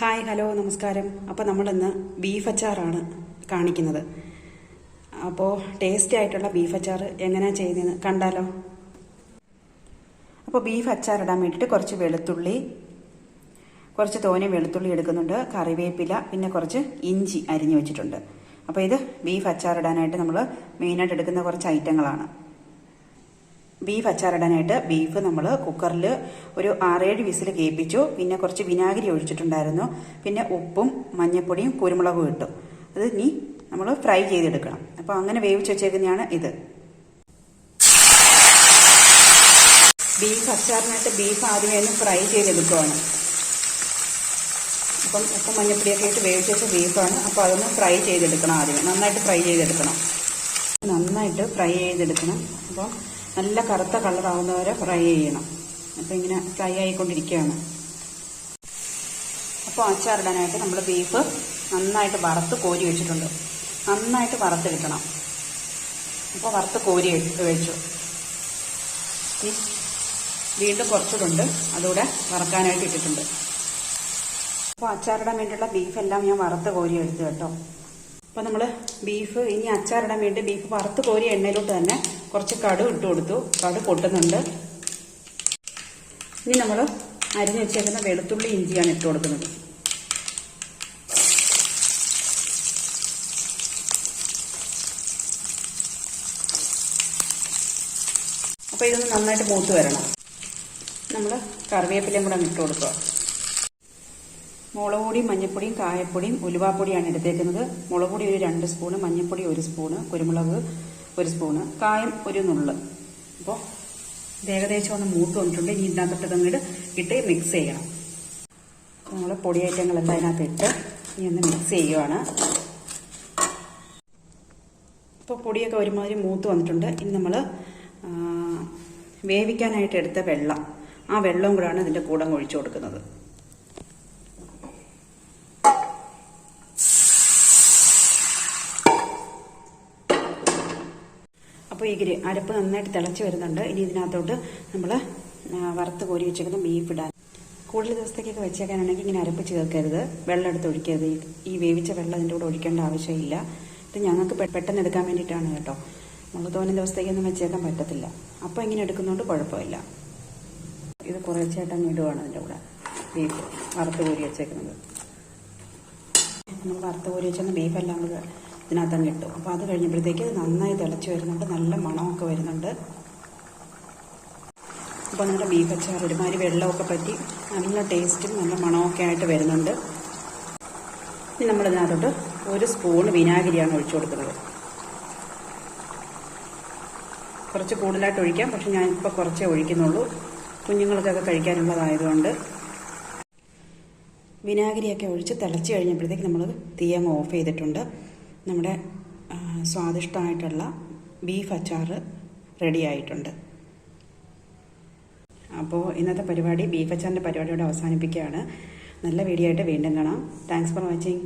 Hi hello നമസ്കാരം. അപ്പോൾ നമ്മളിന്ന് ബീഫ് അച്ചാറാണ് കാണിക്കുന്നത്. അപ്പോൾ ടേസ്റ്റി ആയിട്ടുള്ള ബീഫ് അച്ചാർ എങ്ങനെയാണ് ചെയ്യുന്നതെന്ന് കണ്ടാലോ? അപ്പോൾ ബീഫ് അച്ചാർ ഇടാൻ വേണ്ടിയിട്ട് കുറച്ച് വെളുത്തുള്ളി കുറച്ച് തോനെ വെളുത്തുള്ളി എടുക്കുന്നുണ്ട് കറിവേപ്പില പിന്നെ കുറച്ച് ഇഞ്ചി അരിഞ്ഞു വെച്ചിട്ടുണ്ട്. അപ്പോൾ ഇത് ബീഫ് അച്ചാർ ഇടാനായിട്ട് നമ്മൾ മെയിനായിട്ട് എടുക്കുന്ന കുറച്ച് ഐറ്റങ്ങളാണ് ബീഫ് അച്ചാറിടാനായിട്ട് ബീഫ് നമ്മൾ കുക്കറിൽ ഒരു ആറേഴ് വിസിൽ കേൾപ്പിച്ചു പിന്നെ കുറച്ച് വിനാഗിരി ഒഴിച്ചിട്ടുണ്ടായിരുന്നു. പിന്നെ ഉപ്പും മഞ്ഞൾപ്പൊടിയും കുരുമുളകും ഇട്ടു. അത് ഇനി നമ്മൾ ഫ്രൈ ചെയ്തെടുക്കണം. അപ്പോൾ അങ്ങനെ വേവിച്ച് വെച്ചേക്കുന്നതാണ് ഇത്. ബീഫ് അച്ചാറിനായിട്ട് ബീഫ് ആദ്യമേ ഫ്രൈ ചെയ്തെടുക്കുവാണ്. അപ്പം ഉപ്പും മഞ്ഞൾപ്പൊടിയൊക്കെ ഇട്ട് വേവിച്ച് വെച്ച ബീഫാണ് അപ്പോൾ അതൊന്ന് ഫ്രൈ ചെയ്തെടുക്കണം ആദ്യം നന്നായിട്ട് ഫ്രൈ ചെയ്തെടുക്കണം. നന്നായിട്ട് ഫ്രൈ ചെയ്തെടുക്കണം. അപ്പോൾ നല്ല കറുത്ത കളറാവുന്ന വരെ ഫ്രൈ ചെയ്യണം. അപ്പോൾ ഇങ്ങനെ ഫ്രൈ ആയിക്കൊണ്ടിരിക്കുകയാണ്. അപ്പോൾ അച്ചാറിടാനായിട്ട് നമ്മൾ ബീഫ് നന്നായിട്ട് വറുത്ത് കോരി വെച്ചിട്ടുണ്ട്. നന്നായിട്ട് വറുത്ത് കിട്ടണം അപ്പോൾ വറുത്ത് കോരി വെച്ചു. വീണ്ടും കുറച്ചുകൊണ്ട് അതുകൂടെ വറക്കാനായിട്ട് ഇട്ടിട്ടുണ്ട്. അപ്പോൾ അച്ചാറിടാൻ വേണ്ടിയുള്ള ബീഫെല്ലാം ഞാൻ വറുത്ത് കോരി എടുത്തു കേട്ടോ. അപ്പോൾ നമ്മൾ ബീഫ് ഇനി അച്ചാറിടാൻ വേണ്ടി ബീഫ് വറുത്ത് കോരി എണ്ണയിലോട്ട് തന്നെ കുറച്ച് കടു ഇട്ട് കൊടുത്തു. കടു പൊട്ടുന്നുണ്ട്. ഇനി നമ്മൾ അരിഞ്ഞു വെച്ചേക്കുന്ന വെളുത്തുള്ളി ഇഞ്ചിയാണ് ഇട്ട് കൊടുക്കുന്നത്. അപ്പോൾ ഇതൊന്ന് നന്നായിട്ട് മൂത്ത് വരണം. നമ്മൾ കറിവേപ്പിലയും കൂടെ ഇട്ട് കൊടുക്കുക. മുളക് പൊടിയും മഞ്ഞൾപ്പൊടിയും കായപ്പൊടിയും ഉലുവാപ്പൊടിയാണ് എടുത്തേക്കുന്നത്. മുളക് പൊടി ഒരു രണ്ട് സ്പൂണ് മഞ്ഞൾപ്പൊടി ഒരു സ്പൂണ് കുരുമുളക് ഒരു സ്പൂണ് കായം ഒരു നുള്ള്. അപ്പോൾ ഏകദേശം ഒന്ന് മൂത്ത് വന്നിട്ടുണ്ട്. ഇനി ഇതിനകത്തോട്ട് അങ്ങോട്ട് ഇട്ട് മിക്സ് ചെയ്യണം. നമ്മൾ പൊടി ഐറ്റങ്ങളെല്ലാം അതിനകത്ത് ഇട്ട് ഇനി ഒന്ന് മിക്സ് ചെയ്യുവാണ്. ഇപ്പോൾ പൊടിയൊക്കെ ഒരുമാതിരി മൂത്ത് വന്നിട്ടുണ്ട്. ഇനി നമ്മൾ വേവിക്കാനായിട്ട് എടുത്ത വെള്ളം. ആ വെള്ളവും കൂടെയാണ് ഇതിന്റെ കൂടെ ഒഴിച്ചു കൊടുക്കുന്നത്. അപ്പോൾ ഈ ഗ്രി അരപ്പ് നന്നായിട്ട് തിളച്ച് വരുന്നുണ്ട്. ഇനി ഇതിനകത്തോട്ട് നമ്മൾ വറുത്ത് കോരി വെച്ചേക്കുന്ന ബീഫ് ഇടാൻ. കൂടുതൽ ദിവസത്തേക്കൊക്കെ വെച്ചേക്കാനാണെങ്കിൽ ഇങ്ങനെ അരപ്പ് ചേർക്കരുത്. വെള്ളം എടുത്ത് ഒഴിക്കരുത്. ഈ- വേവിച്ച വെള്ളം അതിന്റെ കൂടെ ഒഴിക്കേണ്ട ആവശ്യമില്ല. ഇത് ഞങ്ങൾക്ക് പെട്ടെന്ന് എടുക്കാൻ വേണ്ടിയിട്ടാണ് കേട്ടോ. നമ്മൾ തോന്നുന്ന ദിവസത്തേക്കൊന്നും വെച്ചേക്കാൻ പറ്റത്തില്ല. അപ്പോൾ ഇങ്ങനെ എടുക്കുന്നതുകൊണ്ട് കുഴപ്പമില്ല. ഇത് കുറേശ്ശായിട്ട് ഇടുവാണ് അതിന്റെ കൂടെ ബീഫ് വറുത്ത് കോരി വെച്ചേക്കുന്നത്. നമ്മൾ വറുത്ത് കോരി വെച്ചാൽ ബീഫെല്ലാം കൂടെ ഇതിനകത്ത് തന്നെ ഇട്ടു. അപ്പോൾ അത് കഴിഞ്ഞപ്പോഴത്തേക്ക് നന്നായി തിളച്ച് വരുന്നുണ്ട്. നല്ല മണമൊക്കെ വരുന്നുണ്ട്. അപ്പോൾ നമ്മുടെ ബീഫ് അച്ചാർ ഒരുമാതിരി വെള്ളമൊക്കെ പറ്റി നല്ല ടേസ്റ്റും നല്ല മണമൊക്കെ ആയിട്ട് വരുന്നുണ്ട്. ഇനി നമ്മളിതിനകത്തോട്ട് ഒരു സ്പൂൺ വിനാഗിരിയാണ് ഒഴിച്ചു കൊടുക്കുന്നത്. കുറച്ച് കൂടുതലായിട്ട് ഒഴിക്കാം. പക്ഷെ ഞാനിപ്പോൾ കുറച്ചേ ഒഴിക്കുന്നുള്ളൂ. കുഞ്ഞുങ്ങൾക്കൊക്കെ കഴിക്കാനുള്ളതായതുകൊണ്ട്. വിനാഗിരിയൊക്കെ ഒഴിച്ച് തിളച്ച് കഴിഞ്ഞപ്പോഴത്തേക്ക് നമ്മൾ തീയങ്ങ് ഓഫ് ചെയ്തിട്ടുണ്ട്. നമ്മുടെ സ്വാദിഷ്ടമായിട്ടുള്ള ബീഫ് അച്ചാർ റെഡി ആയിട്ടുണ്ട്. അപ്പോൾ ഇന്നത്തെ പരിപാടി ബീഫ് അച്ചാറിന്റെ പരിപാടിയോടെ അവസാനിപ്പിക്കുകയാണ്. നല്ല വീഡിയോ ആയിട്ട് വീണ്ടും കാണാം. Thanks for watching